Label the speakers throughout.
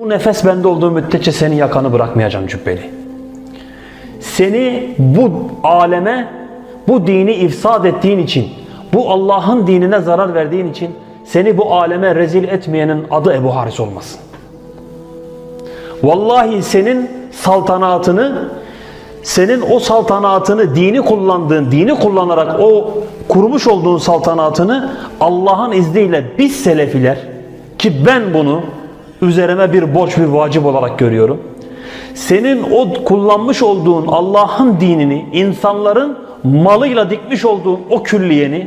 Speaker 1: Bu nefes bende olduğu müddetçe seni yakanı bırakmayacağım cübbeli. Seni bu aleme, bu dini ifsad ettiğin için, bu Allah'ın dinine zarar verdiğin için seni bu aleme rezil etmeyenin adı Ebu Haris olmasın. Vallahi senin saltanatını, senin o saltanatını dini kullandığın, dini kullanarak o kurmuş olduğun saltanatını Allah'ın izniyle biz selefiler ki ben bunu üzerime bir borç bir vacip olarak görüyorum. Senin o kullanmış olduğun Allah'ın dinini, insanların malıyla dikmiş olduğun o külliyeni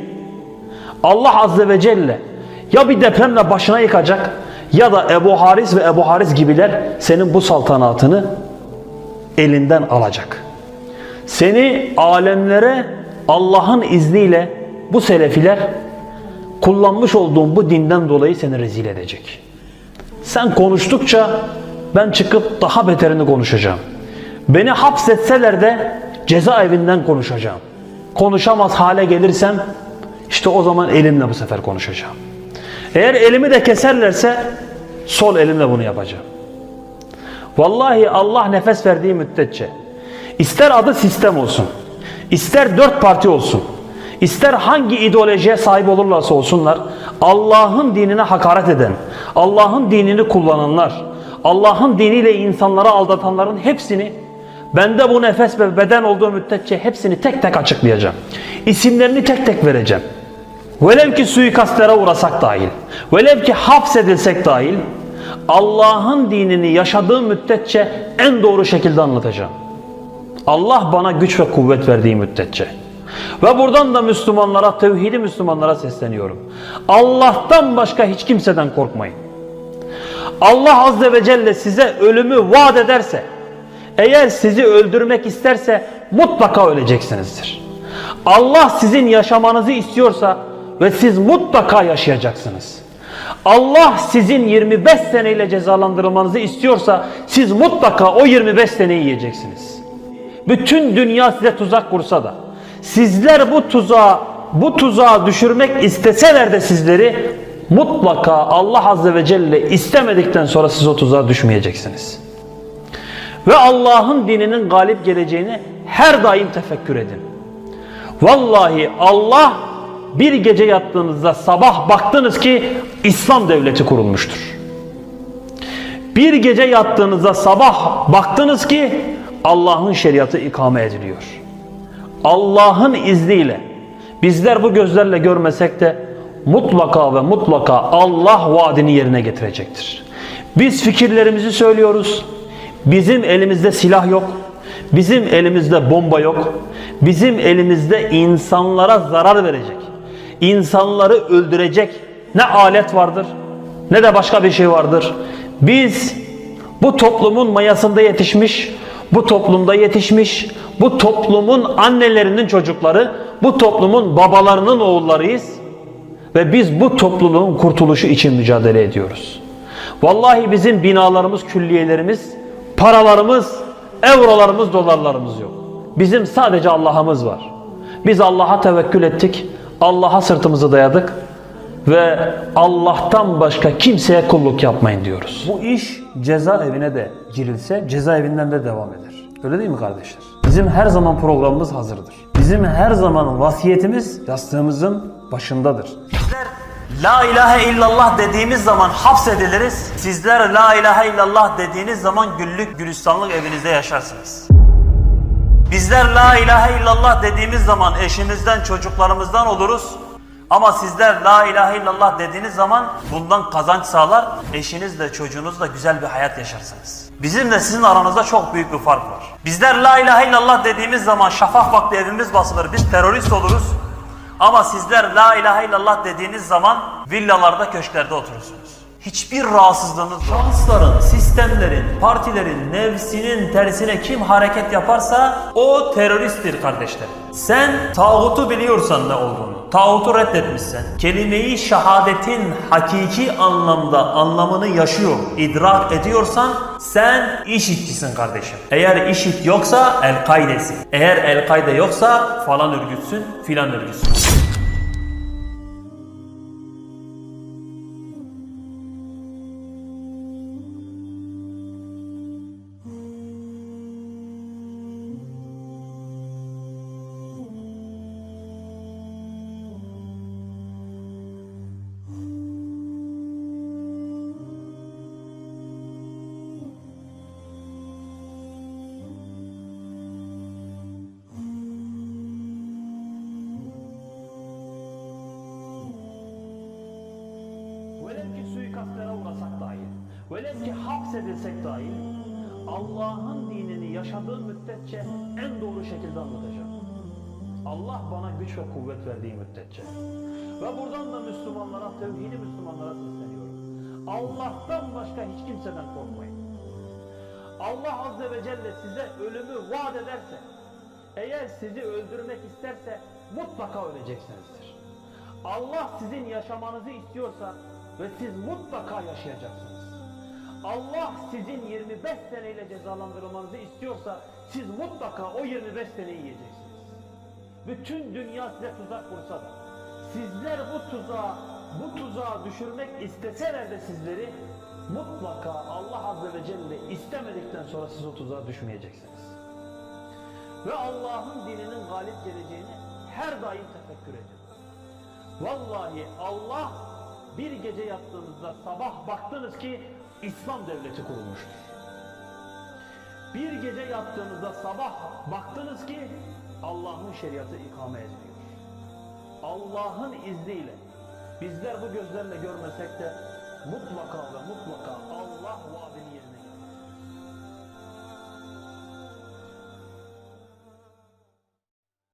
Speaker 1: Allah Azze ve Celle ya bir depremle başına yıkacak ya da Ebu Haris ve Ebu Haris gibiler senin bu saltanatını elinden alacak. Seni alemlere Allah'ın izniyle bu selefiler kullanmış olduğun bu dinden dolayı seni rezil edecek. Sen konuştukça ben çıkıp daha beterini konuşacağım. Beni hapsetseler de cezaevinden konuşacağım. Konuşamaz hale gelirsem işte o zaman elimle bu sefer konuşacağım. Eğer elimi de keserlerse sol elimle bunu yapacağım. Vallahi Allah nefes verdiği müddetçe ister adı sistem olsun, ister dört parti olsun, ister hangi ideolojiye sahip olurlarsa olsunlar, Allah'ın dinine hakaret eden, Allah'ın dinini kullananlar, Allah'ın diniyle insanları aldatanların hepsini bende bu nefes ve beden olduğu müddetçe hepsini tek tek açıklayacağım. İsimlerini tek tek vereceğim. Velev ki suikastlere uğrasak dahil, velev ki hapsedilsek dahil, Allah'ın dinini yaşadığım müddetçe en doğru şekilde anlatacağım. Allah bana güç ve kuvvet verdiği müddetçe. Ve buradan da Müslümanlara, tevhidi Müslümanlara sesleniyorum. Allah'tan başka hiç kimseden korkmayın. Allah Azze ve Celle size ölümü vaat ederse, eğer sizi öldürmek isterse mutlaka öleceksinizdir. Allah sizin yaşamanızı istiyorsa ve siz mutlaka yaşayacaksınız. Allah sizin 25 seneyle cezalandırılmanızı istiyorsa siz mutlaka o 25 seneyi yiyeceksiniz. Bütün dünya size tuzak kursa da sizler bu tuzağa bu tuzağa düşürmek isteseler de sizleri mutlaka Allah Azze ve Celle istemedikten sonra siz o tuzağa düşmeyeceksiniz. Ve Allah'ın dininin galip geleceğini her daim tefekkür edin. Vallahi Allah bir gece yattığınızda sabah baktınız ki İslam devleti kurulmuştur. Bir gece yattığınızda sabah baktınız ki Allah'ın şeriatı ikame ediliyor. Allah'ın izniyle bizler bu gözlerle görmesek de mutlaka ve mutlaka Allah vaadini yerine getirecektir. Biz fikirlerimizi söylüyoruz. Bizim elimizde silah yok. Bizim elimizde bomba yok. Bizim elimizde insanlara zarar verecek, insanları öldürecek ne alet vardır ne de başka bir şey vardır. Biz bu toplumun mayasında yetişmiş, bu toplumda yetişmiş, bu toplumun annelerinin çocukları, bu toplumun babalarının oğullarıyız. Ve biz bu topluluğun kurtuluşu için mücadele ediyoruz. Vallahi bizim binalarımız, külliyelerimiz, paralarımız, eurolarımız, dolarlarımız yok. Bizim sadece Allah'ımız var. Biz Allah'a tevekkül ettik, Allah'a sırtımızı dayadık ve Allah'tan başka kimseye kulluk yapmayın diyoruz. Bu iş cezaevine de girilse cezaevinden de devam eder. Öyle değil mi kardeşler? Bizim her zaman programımız hazırdır. Bizim her zaman vasiyetimiz yastığımızın başındadır. Bizler La ilahe illallah dediğimiz zaman hapsediliriz. Sizler La ilahe illallah dediğiniz zaman güllük gülistanlık evinizde yaşarsınız. Bizler la ilahe illallah dediğimiz zaman eşimizden çocuklarımızdan oluruz. Ama sizler la ilahe illallah dediğiniz zaman bundan kazanç sağlar. Eşinizle çocuğunuzla güzel bir hayat yaşarsınız. Bizimle sizin aranızda çok büyük bir fark var. Bizler la ilahe illallah dediğimiz zaman şafak vakti evimiz basılır. Biz terörist oluruz. Ama sizler la ilahe illallah dediğiniz zaman villalarda köşklerde oturursunuz. Hiçbir rahatsızlığınız yok. Şansların, sistemlerin, partilerin, nefsinin tersine kim hareket yaparsa o teröristtir kardeşler. Sen tağutu biliyorsan ne olduğunu, tağutu reddetmişsen, kelimeyi şehadetin hakiki anlamda anlamını yaşıyor, idrak ediyorsan sen işitçisin kardeşim. Eğer işit yoksa El-Kaide'sin. Eğer El-Kaide yoksa falan örgütsün, filan örgütsün. Ki hapsedilsek dahi Allah'ın dinini yaşadığım müddetçe en doğru şekilde anlatacağım. Allah bana güç ve kuvvet verdiği müddetçe. Ve buradan da Müslümanlara, tevhidi Müslümanlara sesleniyorum. Allah'tan başka hiç kimseden korkmayın. Allah Azze ve Celle size ölümü vaat ederse, eğer sizi öldürmek isterse mutlaka öleceksinizdir. Allah sizin yaşamanızı istiyorsa ve siz mutlaka yaşayacaksınız. Allah sizin 25 seneyle cezalandırılmanızı istiyorsa siz mutlaka o 25 seneyi yiyeceksiniz. Bütün dünya size tuzak kursa da sizler bu tuzağa bu tuzağa düşürmek isteseler de sizleri mutlaka Allah Azze ve Celle istemedikten sonra siz o tuzağa düşmeyeceksiniz. Ve Allah'ın dininin galip geleceğini her daim tefekkür edin. Vallahi Allah bir gece yattığınızda sabah baktınız ki İslam devleti kurulmuştur. Bir gece yattığınızda sabah baktınız ki Allah'ın şeriatı ikame ediliyor. Allah'ın izniyle bizler bu gözlerle görmesek de mutlaka ve mutlaka Allah vaadini yerine